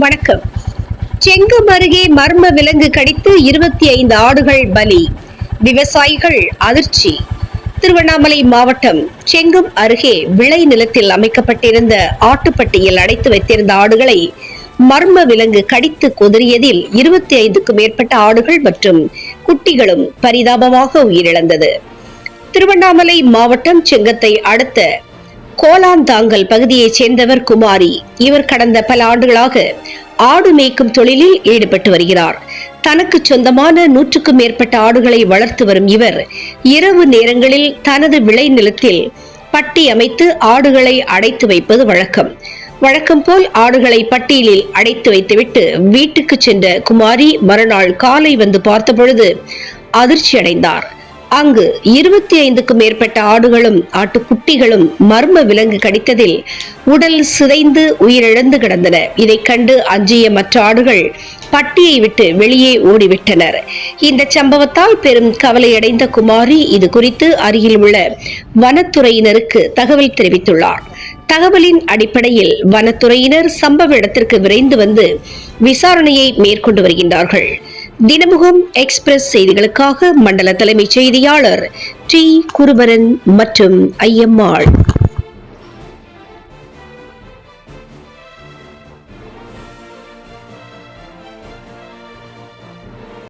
வணக்கம். செங்கம் அருகே மர்ம விலங்கு கடித்து இருபத்தி ஐந்து ஆடுகள் பலி. விவசாயிகள் அதிர்ச்சி. திருவண்ணாமலை மாவட்டம் செங்கம் அருகே விளை நிலத்தில் அமைக்கப்பட்டிருந்த ஆட்டுப்பட்டியில் அடைத்து வைத்திருந்த ஆடுகளை மர்ம விலங்கு கடித்து கொதறியதில் இருபத்தி ஐந்துக்கும் மேற்பட்ட ஆடுகள் மற்றும் குட்டிகளும் பரிதாபமாக உயிரிழந்தது. திருவண்ணாமலை மாவட்டம் செங்கத்தை அடுத்த கோலாந்தாங்கல் பகுதியைச் சேர்ந்தவர் குமாரி. இவர் கடந்த பல ஆண்டுகளாக ஆடு மேய்க்கும் தொழிலில் ஈடுபட்டு வருகிறார். தனக்கு சொந்தமான நூற்றுக்கும் மேற்பட்ட ஆடுகளை வளர்த்து வரும் இவர் இரவு நேரங்களில் தனது விளை நிலத்தில் பட்டி அமைத்து ஆடுகளை அடைத்து வைப்பது வழக்கம். வழக்கம் போல் ஆடுகளை பட்டியலில் அடைத்து வைத்துவிட்டு வீட்டுக்கு சென்ற குமாரி மறுநாள் காலை வந்து பார்த்தபொழுது அதிர்ச்சி அடைந்தார் அங்கு இருபத்தி ஐந்துக்கும் மேற்பட்ட ஆடுகளும் ஆட்டுக்குட்டிகளும் மர்ம விலங்கு கடித்ததில் உடல் சிதைந்து உயிரிழந்து கிடந்தன. இதை கண்டு அஞ்சிய மற்ற ஆடுகள் பட்டியை விட்டு வெளியே ஓடிவிட்டனர். இந்த சம்பவத்தால் பெரும் கவலையடைந்த குமாரி இது குறித்து அருகில் உள்ள வனத்துறையினருக்கு தகவல் தெரிவித்துள்ளார். தகவலின் அடிப்படையில் வனத்துறையினர் சம்பவ இடத்திற்கு விரைந்து வந்து விசாரணையை மேற்கொண்டு வருகின்றார்கள். தினமுகம் எக்ஸ்பிரஸ் செய்திகளுக்காக மண்டல தலைமைச் செய்தியாளர் டி குருபரன் மற்றும் ஐயம்மாள்.